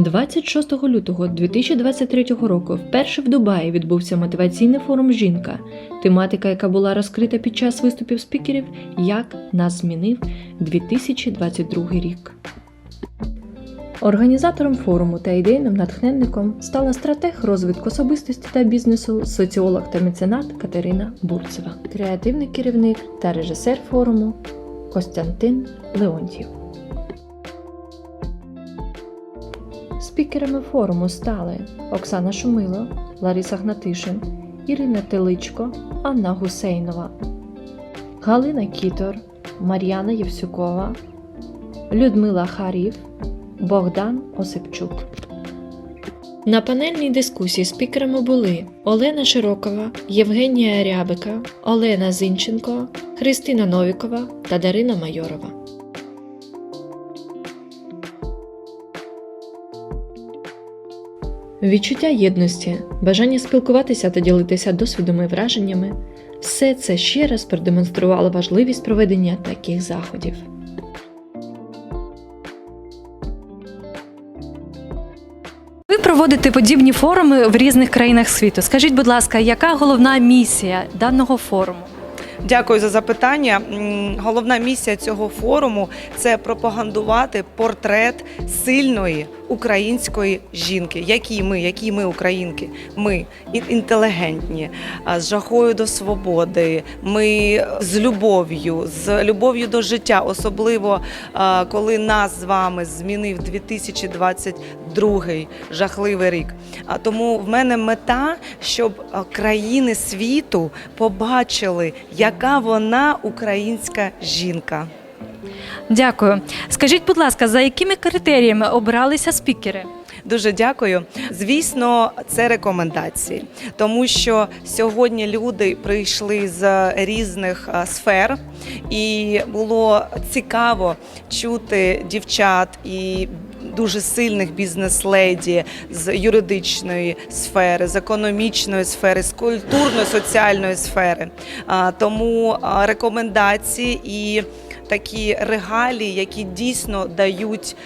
26 лютого 2023 року вперше в Дубаї відбувся мотиваційний форум Жінка, тематика, яка була розкрита під час виступів спікерів, як нас змінив 2022 рік. Організатором форуму та ідейним натхненником стала стратег розвитку особистості та бізнесу, соціолог та меценат Катерина Бурцева, креативний керівник та режисер форуму Костянтин Леонтьєв. Спікерами форуму стали Оксана Шумило, Лариса Гнатишин, Ірина Теличко, Анна Гусейнова, Галина Кітор, Мар'яна Євсюкова, Людмила Харів, Богдан Осипчук. На панельній дискусії спікерами були Олена Широкова, Євгенія Рябика, Олена Зінченко, Христина Новікова та Дарина Майорова. Відчуття єдності, бажання спілкуватися та ділитися досвідом і враженнями все це ще раз продемонструвало важливість проведення таких заходів. Ви проводите подібні форуми в різних країнах світу. Скажіть, будь ласка, яка головна місія даного форуму? Дякую за запитання. Головна місія цього форуму це пропагандувати портрет сильної української жінки. Які ми, які ми українки? Ми інтелігентні, з жахою до свободи. Ми з любов'ю, з любов'ю до життя, особливо коли нас з вами змінив 2022 жахливий рік. А тому в мене мета, щоб країни світу побачили, яка вона українська жінка. Дякую. Скажіть, будь ласка, за якими критеріями обиралися спікери? Дуже дякую. Звісно, це рекомендації, тому що сьогодні люди прийшли з різних сфер, і було цікаво чути дівчат і. Дуже сильних бізнес-леді з юридичної сфери, з економічної сфери, з культурно-соціальної сфери. Тому рекомендації і такі регалії, які дійсно дають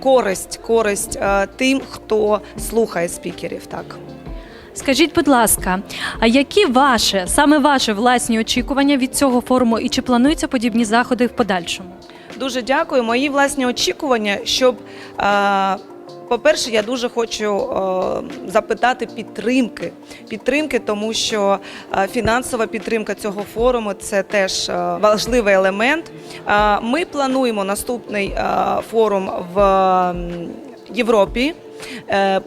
користь, користь тим, хто слухає спікерів. Так. Скажіть, будь ласка, а які ваші, саме ваші власні очікування від цього форуму і чи плануються подібні заходи в подальшому? Дуже дякую. Мої власні очікування, щоб. По-перше, я дуже хочу е, запитати підтримки. Підтримки, тому що е, фінансова підтримка цього форуму це теж е, важливий елемент. Ми плануємо наступний форум в Європі. Е,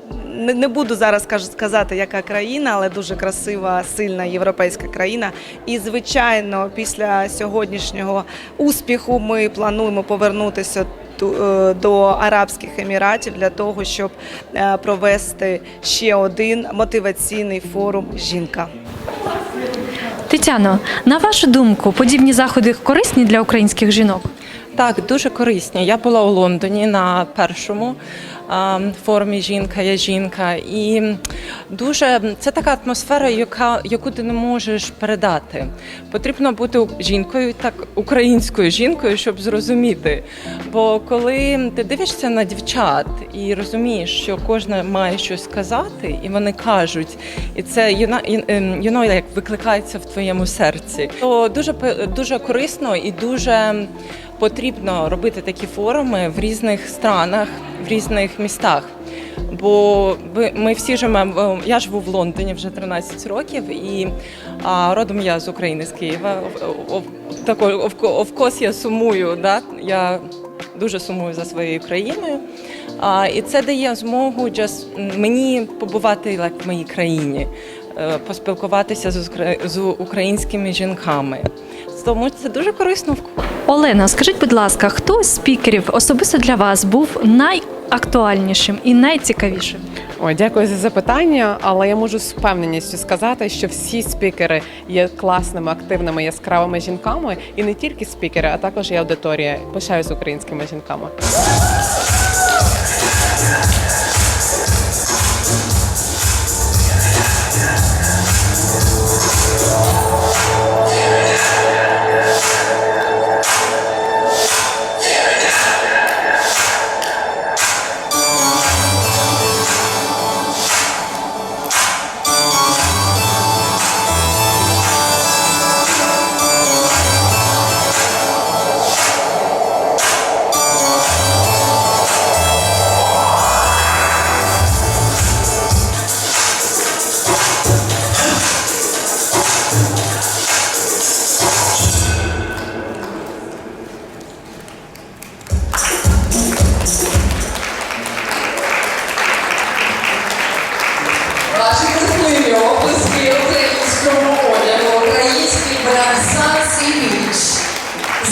Не буду зараз сказати, яка країна, але дуже красива, сильна європейська країна. І звичайно, після сьогоднішнього успіху ми плануємо повернутися е, до Арабських Еміратів для того, щоб е, провести ще один мотиваційний форум Жінка. Тетяно, на вашу думку, подібні заходи корисні для українських жінок? Так, дуже корисні. Я була у Лондоні на першому а, форумі Жінка є жінка, і дуже це така атмосфера, яка яку ти не можеш передати. Потрібно бути жінкою, так українською жінкою, щоб зрозуміти. Бо коли ти дивишся на дівчат і розумієш, що кожна має щось сказати, і вони кажуть, і це юна you know, як викликається в твоєму серці, то дуже дуже корисно і дуже потрібно робити такі форуми в різних странах, в різних містах. Бо ми всі живемо. Я живу в Лондоні вже 13 років, і родом я з України, з Києва. Також course, я сумую. Да? Я дуже сумую за своєю країною. А, і це дає змогу just, мені побувати like, в моїй країні, е, поспілкуватися з українськими жінками. Тому це дуже корисно. Олена, скажіть, будь ласка, хто з спікерів особисто для вас був найактуальнішим і найцікавішим? Ой, дякую за запитання, але я можу з впевненістю сказати, що всі спікери є класними, активними, яскравими жінками, і не тільки спікери, а також і аудиторія. Пишаюсь українськими жінками.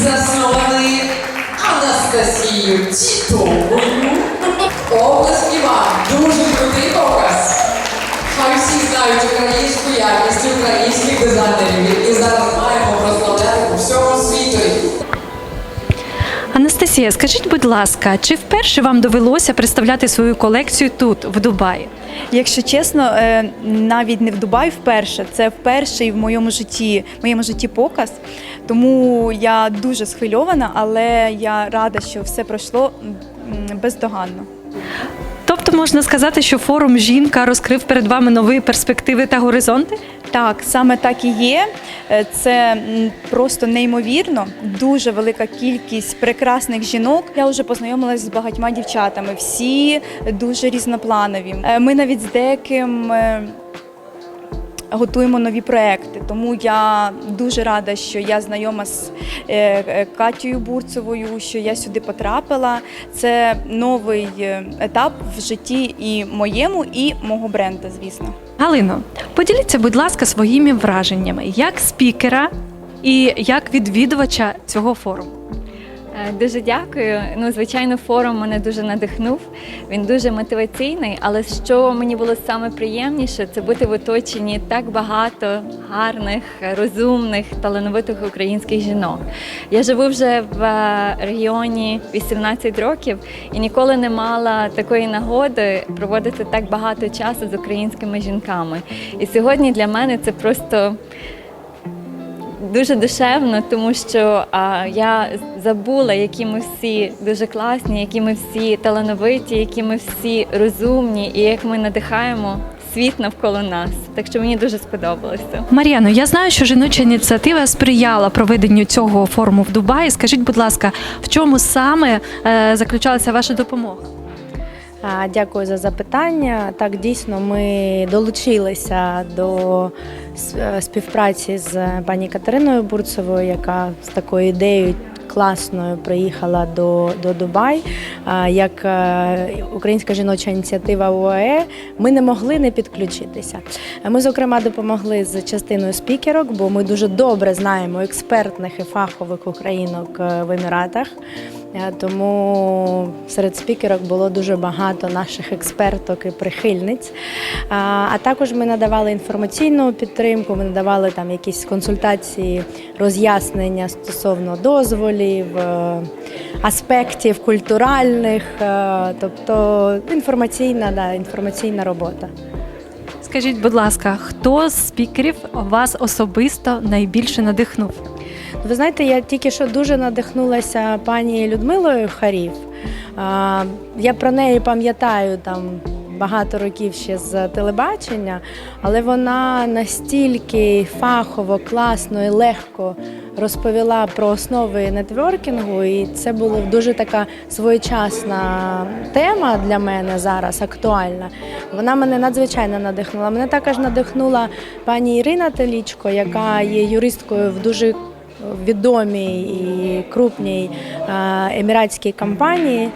Заснований Анастасією Тітовою. Оплески вам, дуже крутий показ. Хай всі знають українську якість українських дизайнерів, які зараз маємо прославляти по всьому світу. Анастасія, скажіть, будь ласка, чи вперше вам довелося представляти свою колекцію тут, в Дубаї? Якщо чесно, е, навіть не в Дубай вперше, це вперше і в моєму житті, в моєму житті показ. Тому я дуже схвильована, але я рада, що все пройшло бездоганно. Тобто можна сказати, що форум Жінка розкрив перед вами нові перспективи та горизонти? Так, саме так і є. Е, Це просто неймовірно. Дуже велика кількість прекрасних жінок. Я вже познайомилася з багатьма дівчатами. Всі дуже різнопланові. Е, Ми навіть з деяким. Готуємо нові проекти, тому я дуже рада, що я знайома з е, е, Бурцевою, що я сюди потрапила. Це новий е, етап в житті і моєму, і мого бренду, звісно. Галино, поділіться, будь ласка, своїми враженнями як спікера і як відвідувача цього форуму. Е, Дуже дякую. Ну, звичайно, форум мене дуже надихнув. Він дуже мотиваційний. Але що мені було саме приємніше, це бути в оточенні так багато гарних, розумних, талановитих українських жінок. Я живу вже в е, регіоні 18 років і ніколи не мала такої нагоди проводити так багато часу з українськими жінками. І сьогодні для мене це просто дуже душевно, тому що а, я забула, які ми всі дуже класні, які ми всі талановиті, які ми всі розумні, і як ми надихаємо світ навколо нас. Так що мені дуже сподобалося. Мар'яно, я знаю, що жіноча ініціатива сприяла проведенню цього форуму в Дубаї. Скажіть, будь ласка, в чому саме е, заключалася ваша допомога? Дякую за запитання. Так, дійсно, ми долучилися до е, співпраці з пані Катериною Бурцевою, яка з такою ідеєю класною приїхала до, до Дубай. Як е, українська жіноча ініціатива УАЕ, ми не могли не підключитися. Ми, зокрема, допомогли з частиною спікерок, бо ми дуже добре знаємо експертних і фахових українок е, в Еміратах. Е, Тому серед спікерок було дуже багато наших експерток і прихильниць. А також ми надавали інформаційну підтримку, ми надавали там якісь консультації, роз'яснення стосовно дозволів, е, аспектів культуральних, е, тобто інформаційна, да, інформаційна робота. Скажіть, будь ласка, хто з спікерів вас особисто найбільше надихнув? Ви знаєте, я тільки що дуже надихнулася пані Людмилою Харів. Я про неї пам'ятаю там багато років ще з телебачення, але вона настільки фахово, класно і легко розповіла про основи нетворкінгу, і це була дуже така своєчасна тема для мене зараз, актуальна. Вона мене надзвичайно надихнула. Мене також надихнула пані Ірина Телічко, яка є юристкою в дуже відомій і крупній еміратській компанії.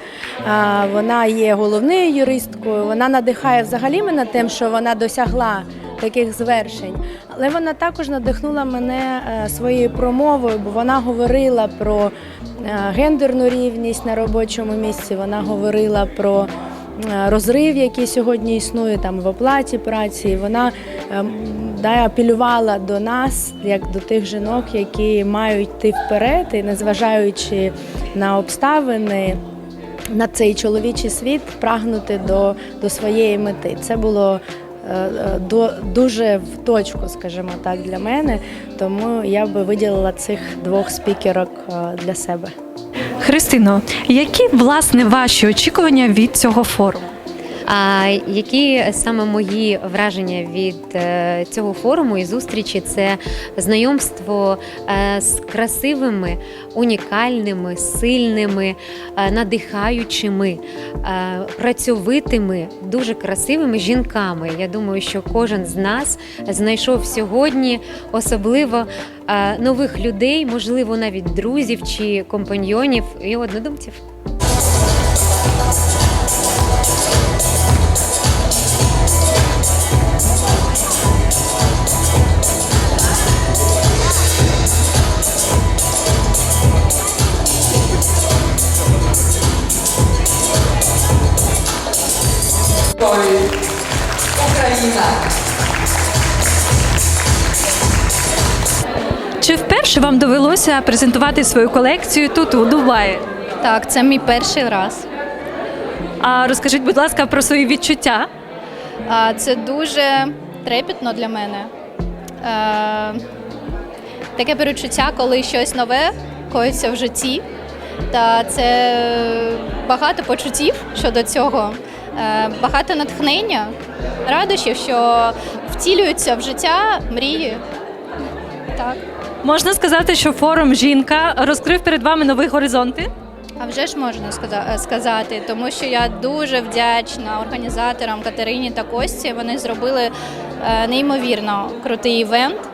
Вона є головною юристкою. Вона надихає взагалі мене тим, що вона досягла таких звершень. Але вона також надихнула мене е, своєю промовою, бо вона говорила про е, гендерну рівність на робочому місці. Вона говорила про розрив, який сьогодні існує там в оплаті праці. І Вона ем, да, апелювала до нас, як до тих жінок, які мають йти вперед, і незважаючи на обставини. На цей чоловічий світ прагнути до, до своєї мети. Це було е, е, до, дуже в точку, скажімо так, для мене. Тому я би виділила цих двох спікерок е, для себе. Христино, які власне ваші очікування від цього форуму? А які саме мої враження від е, цього форуму і зустрічі це знайомство е, з красивими, унікальними, сильними, е, надихаючими, працьовитими, дуже красивими жінками. Я думаю, що кожен з нас знайшов сьогодні особливо нових людей, можливо, навіть друзів чи компаньйонів і однодумців. Вам довелося презентувати свою колекцію тут, у Дубаї? Так, це мій перший раз. А розкажіть, будь ласка, про свої відчуття. А, Це дуже трепетно для мене. Е, Таке перечуття, коли щось нове коїться в житті. Та це багато почуттів щодо цього, Е, багато натхнення, радощів, що втілюються в життя мрії. Так. Можна сказати, що форум Жінка розкрив перед вами нові горизонти? А вже ж можна е, сказати, тому що я дуже вдячна організаторам Катерині та Кості. Вони зробили е, неймовірно крутий івент.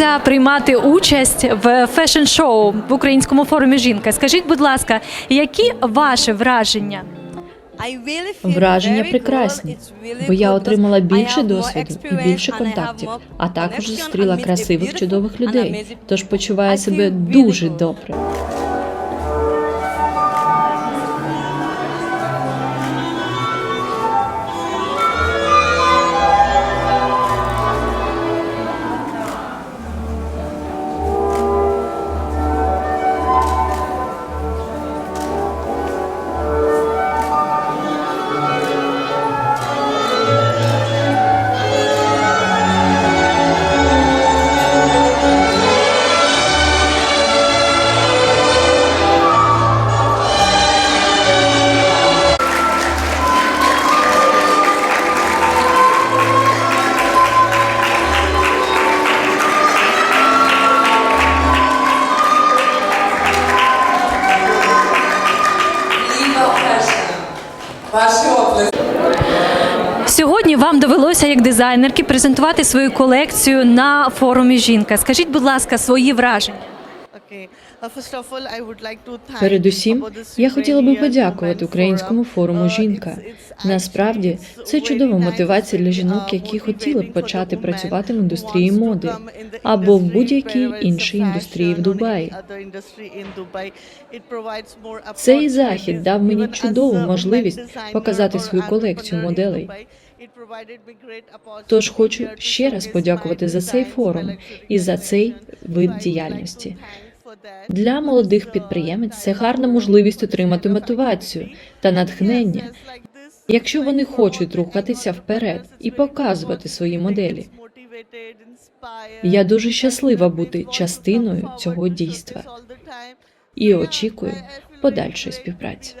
Довелося приймати участь в фешн-шоу в українському форумі Жінка. Скажіть, будь ласка, які ваші враження? Враження прекрасні, бо я отримала більше досвіду і більше контактів, а також зустріла красивих чудових людей. Тож почуваю себе дуже добре. Дизайнерки презентувати свою колекцію на форумі Жінка. Скажіть, будь ласка, свої враження. Передусім, я хотіла би подякувати українському форуму Жінка. Насправді, це чудова мотивація для жінок, які хотіли б почати працювати в індустрії моди або в будь-якій іншій індустрії в Дубаї. Цей захід дав мені чудову можливість показати свою колекцію моделей. Тож хочу ще раз подякувати за цей форум і за цей вид діяльності. Для молодих підприємець це гарна можливість отримати мотивацію та натхнення, якщо вони хочуть рухатися вперед і показувати свої моделі. Я дуже щаслива бути частиною цього дійства. і очікую подальшої співпраці.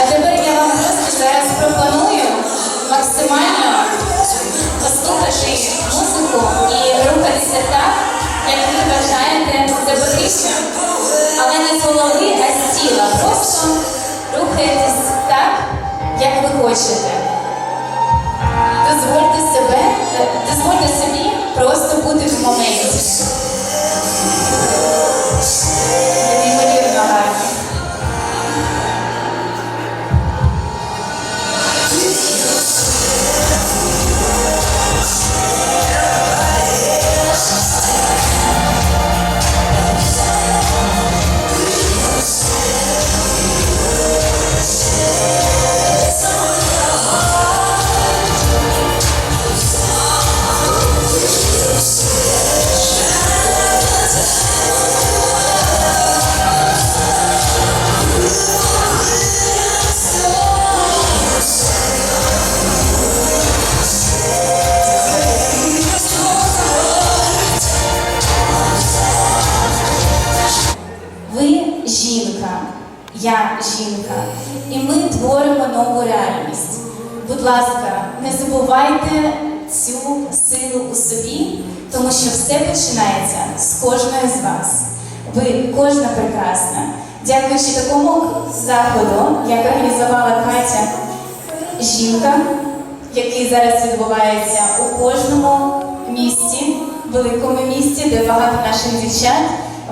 А тепер я вам просто зараз пропоную максимально послухати музику і рухатися так, як ви вважаєте потрібне. Але не з голови, а з тіла. Просто рухайтесь так, як ви хочете. Дозвольте себе, дозвольте собі просто бути в моменті. Я жінка. І ми творимо нову реальність. Будь ласка, не забувайте цю силу у собі, тому що все починається з кожної з вас. Ви кожна прекрасна. Дякуючи такому заходу, як організувала Катя, жінка, який зараз відбувається у кожному місті, великому місті, де багато наших дівчат.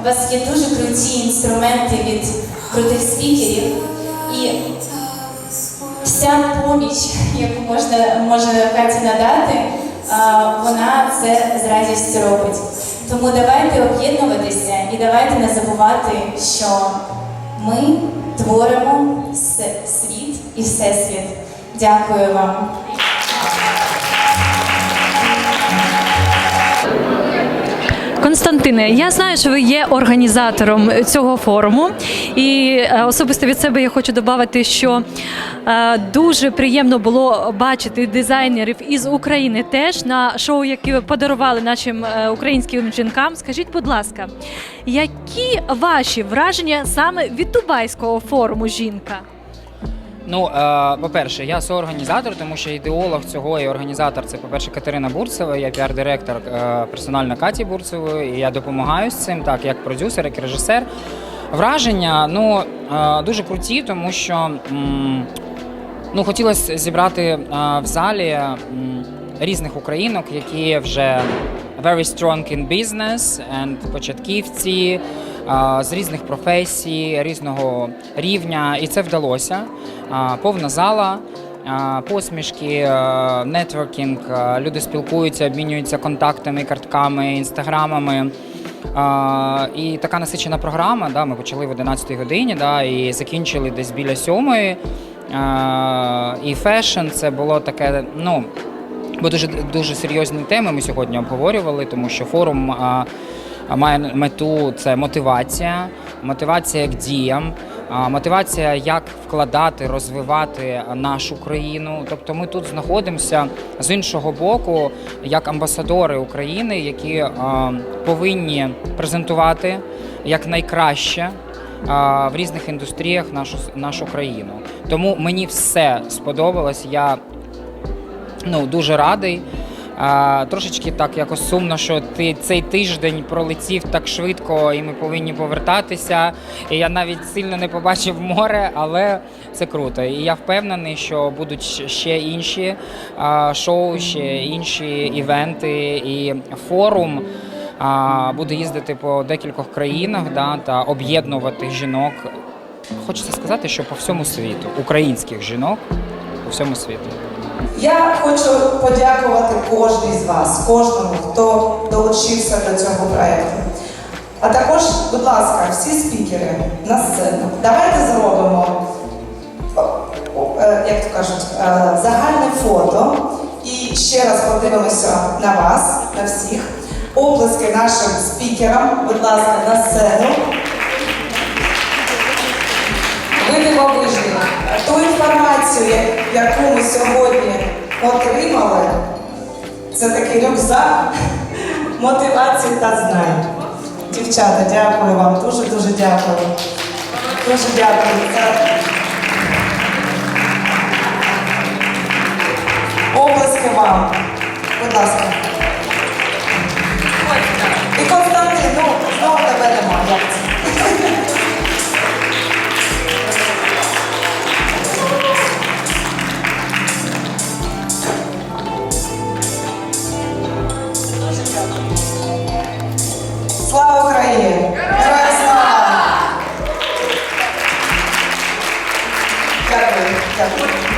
У вас є дуже круті інструменти від крутих спікерів. І вся поміч, яку можна може Каті надати, вона це з радістю робить. Тому давайте об'єднуватися і давайте не забувати, що ми творимо світ і всесвіт. Дякую вам. Константине, я знаю, що ви є організатором цього форуму, і е, особисто від себе я хочу додати, що е, дуже приємно було бачити дизайнерів із України теж на шоу, які подарували нашим е, українським жінкам. Скажіть, будь ласка, які ваші враження саме від Дубайського форуму жінка? Ну, е, по-перше, я соорганізатор, тому що ідеолог цього і організатор це, по-перше, Катерина Бурцева, я піар-директор е, персонально Каті Бурцевої, і я допомагаю з цим, так, як продюсер, як режисер. Враження ну, е, дуже круті, тому що ну, хотілося зібрати в залі різних українок, які вже very strong in business and початківці з різних професій, різного рівня, і це вдалося. Повна зала. Посмішки, е, нетворкінг, е, люди спілкуються, обмінюються контактами, картками, інстаграмами. І така насичена програма. Да, ми почали в 11 годині, да, і закінчили десь біля 7. А, і фешн це було таке, ну. Бо дуже дуже серйозні теми ми сьогодні обговорювали, тому що форум має мету це мотивація, мотивація к діям, мотивація, як вкладати, розвивати нашу країну. Тобто ми тут знаходимося з іншого боку, як амбасадори України, які повинні презентувати як найкраще. В різних індустріях нашу нашу країну, тому мені все сподобалось. Я ну дуже радий. Трошечки так якось сумно, що ти цей тиждень пролетів так швидко, і ми повинні повертатися. І я навіть сильно не побачив море, але це круто. І я впевнений, що будуть ще інші шоу, ще інші івенти і форум. Буде їздити по декількох країнах да, та об'єднувати жінок. Хочеться сказати, що по всьому світу, українських жінок по всьому світу. Я хочу подякувати кожній з вас, кожному, хто долучився до цього проєкту. А також, будь ласка, всі спікери на сцену. Давайте зробимо, е, як то кажуть, е, загальне фото. І ще раз подивимося на вас, на всіх. Оплески нашим спікерам, будь ласка, на сцену. Ви дивовижні. Ту інформацію, яку ми сьогодні отримали, це такий рюкзак мотивації та знань. Дівчата, дякую вам, дуже-дуже дякую. Дуже дякую. Оплески вам. Будь ласка. І Константин, ну, знову тебе немає. Дякую, дякую.